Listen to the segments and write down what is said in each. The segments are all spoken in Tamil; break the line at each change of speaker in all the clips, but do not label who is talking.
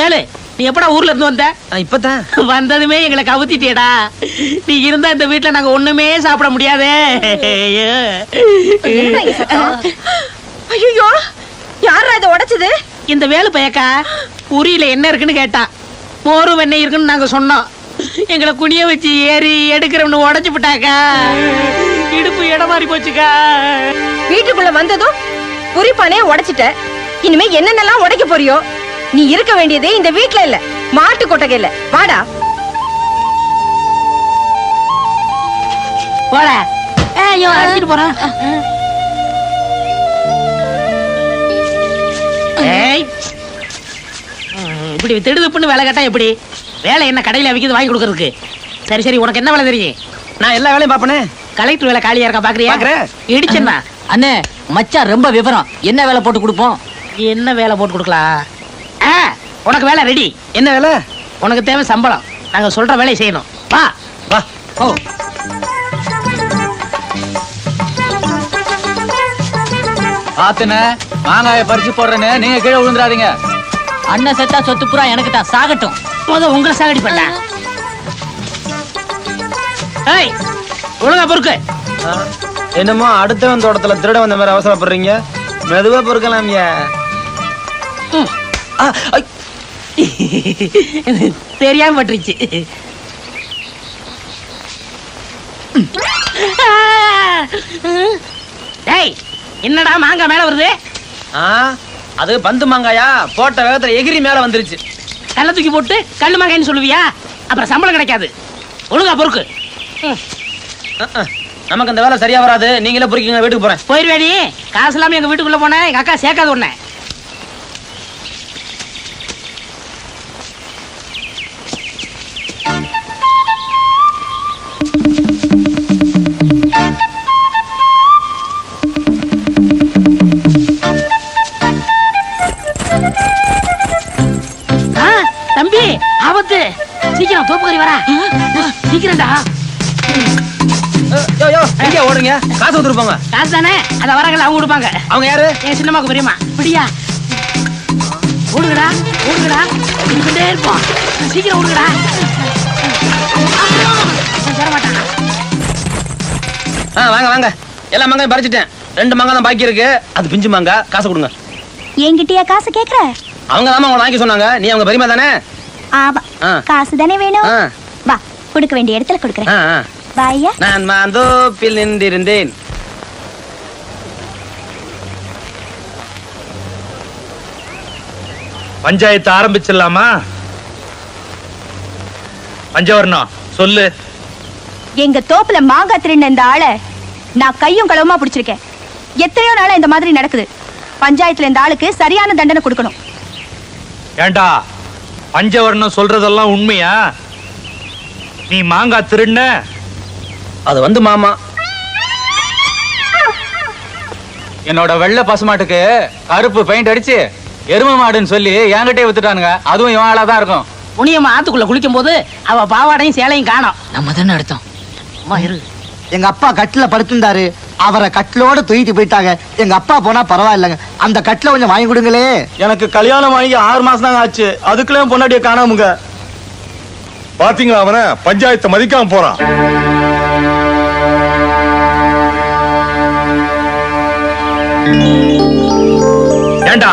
வேலு நீ எப்படா ஊர்ல இருந்து வந்த?
இப்பதான்.
வந்ததுமே எங்களை கவுத்திட்டியடா. நீ இருந்தா இந்த வீட்ல நாங்க ஒண்ணுமே சாப்பிட முடியாதே.
ஐயோ. யாரா இதை உடைச்சது?
இந்த வேலு பயக்கா உரியில என்ன இருக்குன்னு கேட்டான் மோரு வெண்ணெய் இருக்குன்னு நாங்க சொன்னோம். எங்களை குனிய வச்சு ஏறி எடுக்கிறவனு உடைச்சு விட்டாக்கா. இடுப்பு இடம் மாறி போச்சுக்கா.
வீட்டுக்குள்ள வந்ததும் புரிப்பானே உடைச்சிட்ட. இனிமே என்னென்னலாம் உடைக்க போறியோ நீ இருக்க வேண்டியதே இந்த வீட்ல இல்ல மாட்டு கொட்டகையில. வாடா.
அடிச்சிட்டு போறான் இப்படி திடுதுப்புன்னு வேலை கேட்டா எப்படி? வேலை என்ன கடையில விக்கிறது வாங்கி கொடுக்கறதுக்கு? சரி சரி உனக்கு என்ன வேலை தெரியும்?
நான் எல்லா வேலையும் பாப்பனே
கலெக்டர் வேலை காலியா இருக்கா பாக்குறியா. இடிச்சேன்னா?
அண்ணே மச்சான் ரொம்ப விவரம். என்ன வேலை போட்டு கொடுப்போம்?
என்ன வேலை போட்டு கொடுக்கலாம் ஆ, உனக்கு வேலை ரெடி
என்ன வேலை?
உனக்கு தேவை சம்பளம். நாங்க சொல்ற வேலையை செய்யணும். வா.
வா.
ஓ.
ஆத்துன மாங்காய பறிச்சு போடுறேன்னு நீங்க கீழே விழுந்துடாதீங்க.
அண்ணன் செத்தா சொத்து புறா எனக்கு தான் சாகட்டும்.
முத உங்களை சாகடி பண்ண ஏய் ஒழுங்கா பொறுக்கு.
என்னமோ அடுத்தவன் தோட்டத்துல திருட வந்த மாதிரி அவசரப்படுறீங்க. மெதுவா பொறுக்கலாம்.
தெரியாம பட்டுருச்சு. டேய் என்னடா மாங்காய் மேல வருது?
அது பந்து மாங்காயா? போட்ட வேகத்துல எகிரி மேல வந்துருச்சு.
கல்ல தூக்கி போட்டு கல்லு மாங்காய்னு சொல்லுவியா? அப்புறம் சம்பளம் கிடைக்காது. ஒழுங்கா பொறுக்கு.
நமக்கு அந்த வேலை சரியா வராது. நீங்களே புரிக்கீங்க வீட்டுக்கு போறேன்.
போயிருவேடி. காசு இல்லாம எங்க வீட்டுக்குள்ள போனேன் எங்க அக்கா சேர்க்காத உன்னை.
கொடுத்துருப்பாங்க.
காசு தானே அத வராங்கல்ல அவங்க கொடுப்பாங்க.
அவங்க யாரு?
என் சின்னம்மாக்கு பெரியம்மா. பிடியா? ஓடுங்கடா ஓடுங்கடா. ஓடிக்கிட்டே இருப்போம். சீக்கிரம் ஓடுங்கடா.
ஆ வாங்க வாங்க. எல்லா மாங்காயும் பறிச்சிட்டேன். ரெண்டு மாங்காய் தான் பாக்கி இருக்கு. அது பிஞ்சு மாங்காய். காசு கொடுங்க.
என்கிட்டயா காசு கேக்குற?
அவங்க தான் உங்களை வாங்கி சொன்னாங்க. நீ அவங்க பெரியமா தானே?
ஆமா.
ஆ.
காசு தானே வேணும்?
ஆ.
வா கொடுக்க வேண்டிய இடத்துல கொடுக்கறேன்.
நான் மாந்தோப்பில் நின்றிருந்தேன்.
பஞ்சாயத்து ஆரம்பிச்சிடலாமா? பஞ்சவர்ணம் சொல்லு.
எங்க தோப்புல மாங்காய் திருடின இந்த ஆளை நான் கையும் களவுமா பிடிச்சிருக்கேன். எத்தனையோ நாளா இந்த மாதிரி நடக்குது. பஞ்சாயத்துல இந்த ஆளுக்கு சரியான தண்டனை கொடுக்கணும்.
ஏண்டா பஞ்சவர்ணம் சொல்றதெல்லாம் உண்மையா? நீ மாங்காய் திருண்ண
அது வந்து மாமா.
என்னோட வெள்ளை பசுமாட்டுக்கு கருப்பு பெயிண்ட் அடிச்சு எரும மாடுன்னு சொல்லி என்கிட்டயே வித்துட்டானுங்க. அதுவும் இவன் ஆளா தான் இருக்கும்.
முனியம்மா ஆத்துக்குள்ள குளிக்கும் போது அவ பாவாடையும் சேலையும் காணோம்.
நம்ம தானே எடுத்தோம்.
அம்மா இரு.
எங்க அப்பா கட்டில படுத்திருந்தாரு. அவரை கட்டிலோட தூக்கிட்டு போயிட்டாங்க. எங்க அப்பா போனா பரவாயில்லைங்க. அந்த கட்டில கொஞ்சம் வாங்கி கொடுங்களே.
எனக்கு கல்யாணம் ஆகி ஆறு மாசம் தாங்க ஆச்சு. அதுக்குள்ளே பொண்டாட்டிய காணாமுங்க.
பாத்தீங்களா அவன? பஞ்சாயத்தை மதிக்காம போறான்.
ஏண்டா?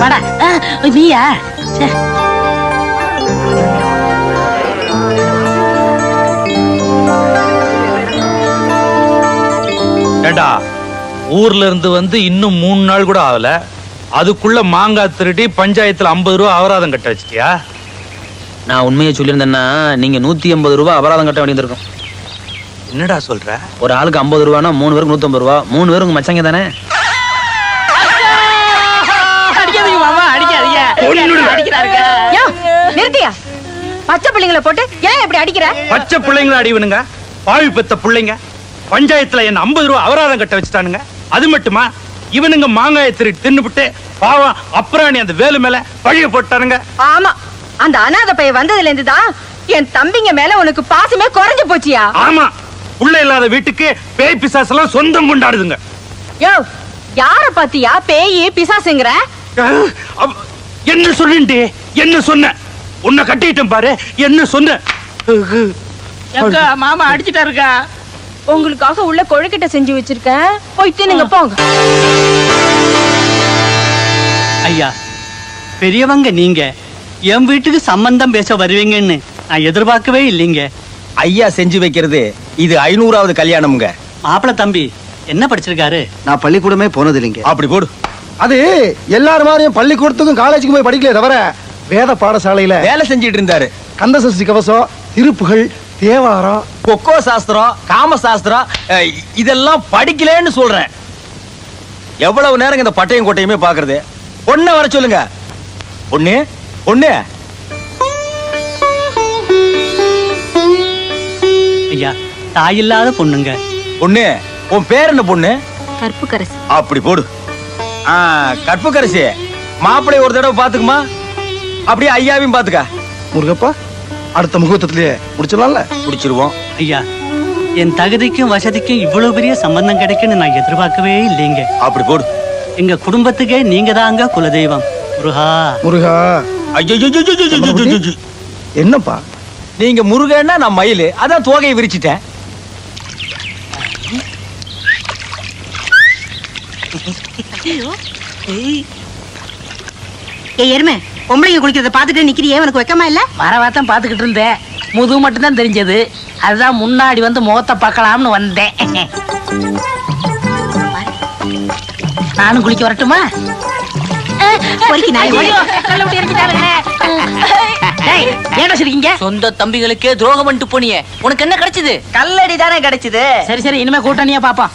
வாடா. நீயா.
ஏண்டா ஊர்ல இருந்து வந்து இன்னும் மூணு நாள் கூட ஆகல. அதுக்குள்ள மாங்காய் திருடி பஞ்சாயத்துல ஐம்பது ரூபா அபராதம் கட்ட வச்சிட்டியா?
நான் உண்மையை சொல்லியிருந்தேன்னா நீங்க நூத்தி எண்பது ரூபாய் அபராதம் கட்ட வேண்டியிருக்கும்
என்னடா சொல்ற?
ஒரு ஆளுக்கு ஐம்பது ரூபானா மூணு பேருக்கு நூத்தம்பது ரூபா மூணு பேருக்கு மச்சங்க தானே
அடிக்காதீங்க மாமா அடிக்காதீங்க அடிக்கிறாருங்க
யோ நிறுத்தியா? பச்சை பிள்ளைங்களை போட்டு ஏன் இப்படி அடிக்கிற?
பச்சை பிள்ளைங்கள அடிவனுங்க பாவி பெத்த பிள்ளைங்க. பஞ்சாயத்துல என்ன ஐம்பது ரூபா அபராதம் கட்ட வச்சுட்டானுங்க. அது மட்டுமா? இவனுங்க மாங்காயை திருடி தின்னுபிட்டு பாவம் அப்புறாணி அந்த வேலு மேல பழிய போட்டானுங்க.
ஆமா அந்த அனாதை பைய வந்ததுல இருந்து தான் என் தம்பிங்க மேல உனக்கு பாசமே குறைஞ்சு போச்சியா?
ஆமா புள்ள இல்லாத வீட்டுக்கு பேய் பிசாசெல்லாம் சொந்தம் கொண்டாடுதுங்க.
யோ யார பாத்தியா பேயி பிசாசுங்கிற?
என்ன சொல்லிண்டே என்ன சொன்ன? உன்னை கட்டிட்டேன் பாரு. என்ன சொன்ன
மாமா அடிச்சிட்டாருக்கா?
உங்களுக்காக உள்ள கொழுக்கிட்ட செஞ்சு வச்சிருக்கேன். போய் தின்னுங்க போங்க.
ஐயா பெரியவங்க நீங்க. என் வீட்டுக்கு சம்பந்தம் பேச வருவீங்கன்னு நான் எதிர்பார்க்கவே இல்லைங்க.
ஐயா செஞ்சு வைக்கிறது இது ஐநூறாவது கல்யாணம்ங்க.
மாப்பிள தம்பி என்ன படிச்சிருக்காரு?
நான் பள்ளிக்கூடமே போனது இல்லைங்க
அப்படி போடு.
அது எல்லாரும் மாதிரியும் பள்ளிக்கூடத்துக்கும் காலேஜுக்கும் போய் படிக்கல தவிர வேத பாடசாலையில
வேலை செஞ்சிட்டு இருந்தாரு.
கந்தசஷ்டி கவசம் திருப்புகள் தேவாரம்.
கொக்கோ சாஸ்திரம் காம சாஸ்திரம் அஹ், இதெல்லாம் படிக்கலன்னு சொல்றேன். எவ்வளவு நேரம் இந்த பட்டையும் கோட்டையுமே பாக்குறது பொண்ணை வர சொல்லுங்க. பொண்ணு பொண்ணு
ஐயா தாயில்லாத பொண்ணுங்க.
பொண்ணு உன் பேர் என்ன பொண்ணு?
கருப்பு கரசி
அப்படி போடு. ஆ, கற்புக்கரசி. மாப்பிள்ளை ஒரு தடவை பாத்துக்குமா அப்படியே ஐயாவையும் பாத்துக்க.
முருகப்பா அடுத்த முகூர்த்தத்திலேயே முடிச்சிடலாம்ல?
பிடிச்சிருவோம்
ஐயா என் தகுதிக்கும் வசதிக்கும் இவ்வளவு பெரிய சம்பந்தம் கிடைக்குன்னு நான் எதிர்பார்க்கவே இல்லைங்க.
அப்படி போடு.
எங்க குடும்பத்துக்கே நீங்க தாங்க குலதெய்வம். முருகா.
முருகா.
ஐயோ
என்னப்பா
நீங்க முருகன்னா நான் மயிலு அதான் தோகையை விரிச்சிட்டேன்
ஏய் எருமை பொம்பளைங்க குளிக்கிறத பாத்துட்டு நிக்கிறியே உனக்கு வெக்கமா இல்ல? மரவாத்தான் பாத்துக்கிட்டு இருந்தேன். முதுகு மட்டும் தான் தெரிஞ்சது. அதுதான் முன்னாடி வந்து முகத்தை பார்க்கலாம்னு வந்தேன். நானும் குளிக்க வரட்டுமா?
சொந்த தம்பிகளுக்கே துரோகம் பண்ணிட்டு போனியே. உனக்கு என்ன கிடைச்சது?
கல்லடி தானே கிடைச்சது. சரி சரி இனிமே கூட்டணியா பாப்போம்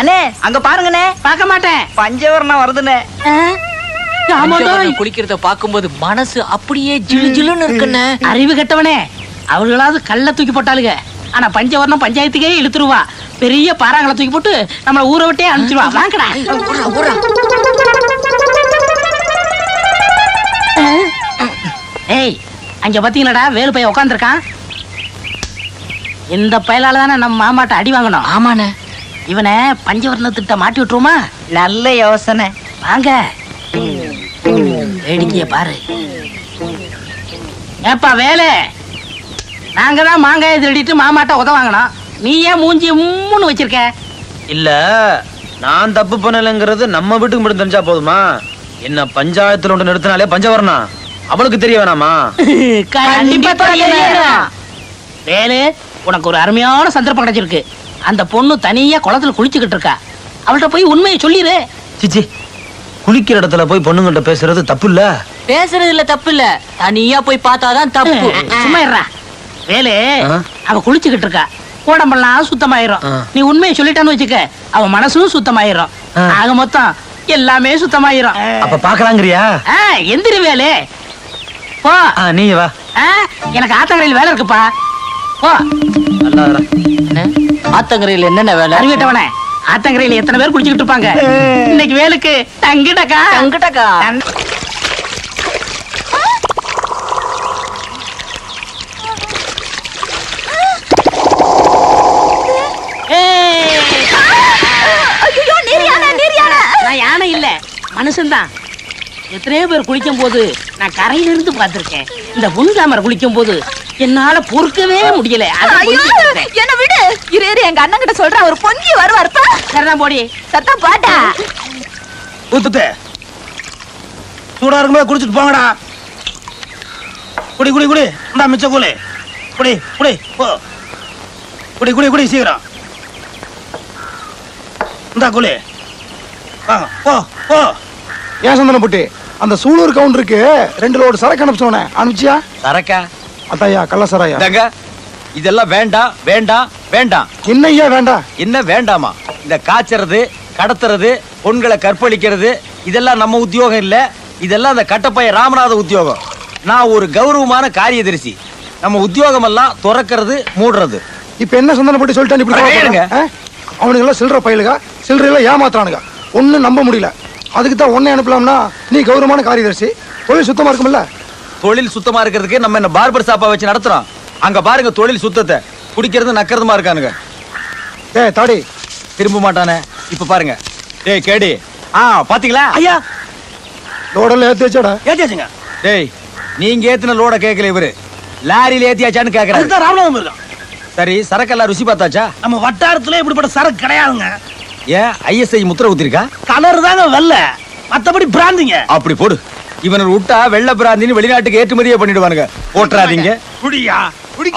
அண்ணே அங்க பாருங்கண்ணே.
பார்க்க மாட்டேன்.
பஞ்சவர்ணம் வருதுண்ணே. குளிக்கிறத பாக்கும்போது மனசு அப்படியே ஜிலு ஜிலுன்னு இருக்குண்ணே.
அறிவு கெட்டவனே. அவர்களாவது கல்ல தூக்கி போட்டாளுங்க. ஆனா பஞ்சவர்ணம் பஞ்சாயத்துக்கே இழுத்துருவா. பெரிய பாறாங்களை தூக்கி போட்டு நம்மள ஊரை விட்டே அனுப்பிச்சிருவா. வாங்கடா. ஏய் அங்க பாத்தீங்களாடா வேலு பையன் உட்காந்துருக்கான் இந்த பயலால தானே நம்ம மாமாட்ட அடி வாங்கணும்.
ஆமாண்ணே.
இவனை பஞ்சவர்ண திட்ட மாட்டி விட்டுருமா
நல்ல யோசனை.
வாங்க. வேடிக்கைய பாரு. ஏப்பா வேலை. நாங்க தான் மாங்காயை திருடிட்டு மாமாட்ட உத வாங்கினோம். நீ ஏன் மூஞ்சி மூணு வச்சிருக்க?
இல்ல நான் தப்பு பண்ணலைங்கிறது நம்ம வீட்டுக்கு மட்டும் தெரிஞ்சா போதுமா? என்ன பஞ்சாயத்துல ஒன்று நிறுத்தினாலே பஞ்சவரணா அவளுக்கு தெரிய வேணாமா.
வேலு உனக்கு ஒரு அருமையான சந்தர்ப்பம் கிடைச்சிருக்கு. அந்த பொண்ணு தனியா குளத்துல குளிச்சுக்கிட்டு இருக்கா. அவள்கிட்ட போய் உண்மையை சொல்லிடு
சிச்சி குளிக்கிற இடத்துல போய் பொண்ணுங்கள்ட்ட பேசுறது தப்பு இல்ல
பேசுறதுல தப்பு இல்ல தனியா போய் பார்த்தாதான் தப்பு.
சும்மா இருடா. வேலு? அவ குளிச்சுக்கிட்டு இருக்கா. உடம்பெல்லாம் சுத்தமாயிரும். நீ உண்மையை சொல்லிட்டான்னு வச்சுக்க அவ மனசும் சுத்தமாயிரும். ஆக மொத்தம் எல்லாமே சுத்தமாயிரும்.
அப்ப பாக்கலாங்கிறியா
ஆ, எந்திரி வேலு. போ.
ஆ, நீ வா.
ஆ, எனக்கு ஆத்தங்கரையில் வேலை இருக்குப்பா. போ.
ஆத்தங்கரையில் என்னென்ன வேலை?
அறிவிட்டவனே ஆத்தங்கரையில் எத்தனை பேர் குளிச்சுக்கிட்டு இருப்பாங்க? இன்னைக்கு வேலுக்கு
தங்கிட்டக்கா.
நான் யானை இல்ல மனுஷன்தான். எத்தனையோ பேர் குளிக்கும் போது நான் கரையில இருந்து பார்த்திருக்கேன். இந்த புன்காமர் குளிக்கும் போது என்னால பொறுக்கவே முடியல.
என்ன விடு. இரு இரு எங்க அண்ணன் கிட்ட சொல்றேன். அவர் பொங்கி வருவார்ப்பா
சரிதான் போடி.
சத்தம் பாட்டா
ஊத்துட்டு.
சூடா இருக்கும்போது குடிச்சிட்டு போங்கடா. குடி குடி குடி. இந்தா மிச்ச கூலி குடி குடி போ. குடி குடி குடி சீக்கிரம். இந்தா கூலி வாங்க போ போ.
ஏன் சந்தனம் புட்டி அந்த சூலூர் கவுண்டருக்கு ரெண்டு லோடு சரக்கு அனுப்பிச்சோனே அனுப்பிச்சியா?
சரக்கா?
அத்தாயா கள்ள சராயா
இந்தாங்க இதெல்லாம் வேண்டாம் வேண்டாம் வேண்டாம்.
என்னய்யா வேண்டாம்
என்ன வேண்டாமா? இந்த காய்ச்சறது கடத்துறது பொண்களை கற்பழிக்கிறது இதெல்லாம் நம்ம உத்தியோகம் இல்ல. இதெல்லாம் அந்த கட்டப்பைய ராமநாத உத்தியோகம். நான் ஒரு கௌரவமான காரியதரிசி. நம்ம உத்தியோகம் எல்லாம் துறக்கிறது மூடுறது.
இப்ப என்ன சந்தனம் புட்டி சொல்லிட்டான் இப்படி?
கேளுங்க.
ஆ? அவனுங்க எல்லாம் சில்லற பயிலுக? சில்லற எல்லாம் ஏமாத்துறானுங்க ஒண்ணும் நம்ப முடியல. அதுக்கு தான் உன்னை அனுப்பலாம்னா நீ கௌரவமான காரியதர்சி. தொழில் சுத்தமா இருக்கும்ல
தொழில் சுத்தமா இருக்கிறதுக்கு நம்ம என்ன பார்பர் ஷாப்பா வச்சு நடத்துறோம். அங்க பாருங்க தொழில் சுத்தத்தை. குடிக்கிறது நக்கிறதுமா இருக்கானுங்க.
ஏ தாடி.
திரும்ப மாட்டானே. இப்ப பாருங்க. டேய் கேடி. ஆ பாத்தீங்களா?
ஐயா.
லோடெல்லாம் ஏத்தி வச்சாடா
ஏத்தியாச்சுங்க.
டேய் நீங்க ஏத்தின லோட கேட்கல இவரு. லாரியில ஏத்தியாச்சான்னு கேக்குறாரு.
அதுதான் ராமநாதம் இருக்கான்
சரி சரக்கெல்லாம் ருசி பார்த்தாச்சா?
நம்ம வட்டாரத்துல இப்படிப்பட்ட சரக்கு கிடையாதுங்க.
ஏன் ஐஎஸ்ஐ முத்திர ஊத்திருக்கா?
கலர் தாங்க வெள்ள. மத்தபடி பிராந்திங்க.
அப்படி போடு. இவனை விட்டா வெள்ள பிராந்தின்னு வெளிநாட்டுக்கு ஏற்றுமதியே பண்ணிடுவானுங்க. போட்டுறாதீங்க
குடியா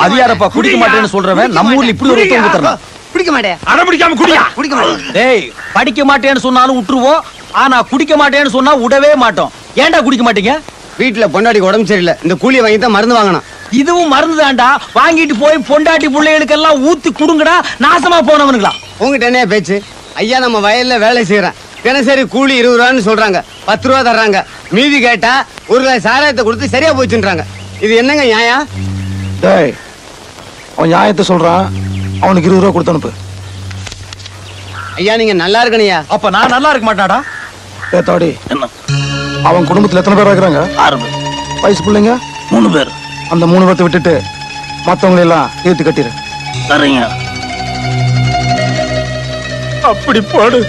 அது யாரப்பா? குடிக்க மாட்டேன்னு சொல்றவன்? நம்ம ஊர்ல இப்படி ஒரு ஒருத்தன் ஊத்துறான்
பிடிக்க மாட்டேன்.
அடம்பிடிக்காம குடியா?
குடிக்க மாட்டேன்.
டேய் படிக்க மாட்டேன்னு சொன்னாலும் விட்டுருவோம். ஆனா குடிக்க மாட்டேன்னு சொன்னா விடவே மாட்டோம். ஏன்டா குடிக்க மாட்டீங்க?
வீட்டுல பொண்டாடி உடம்பு சரியில்லை. இந்த கூலியை வாங்கி தான் மருந்து வாங்கணும்.
இதுவும் மருந்து தான்டா. வாங்கிட்டு போய் பொண்டாட்டி பிள்ளைகளுக்கெல்லாம் ஊத்தி குடுங்கடா. நாசமா போனவனுங்களா
உங்ககிட்ட என்ன பேச்சு? ஐயா நம்ம வயல்ல வேலை செய்யறேன். தினசரி கூலி இருபது ரூபான்னு சொல்றாங்க. பத்து ரூபா தர்றாங்க. மீதி கேட்டா ஒரு சாராயத்தை கொடுத்து சரியா போச்சுன்றாங்க. இது என்னங்க நியாயம்?
டேய் அவன் நியாயத்தை சொல்றான். அவனுக்கு இருபது ரூபா கொடுத்து அனுப்பு.
ஐயா நீங்க நல்லா இருக்கணையா
அப்ப நான் நல்லா இருக்க மாட்டாடா
ஏ தாடி.
என்ன?
அவன் குடும்பத்துல எத்தனை பேர் இருக்கிறாங்க?
ஆறு பேர்.
வயசு பிள்ளைங்க?
மூணு பேர்.
அந்த மூணு பேர்த்த விட்டுட்டு மத்தவங்களை எல்லாம் ஏத்து கட்டிடு.
சரிங்க
அப்படி பாடு.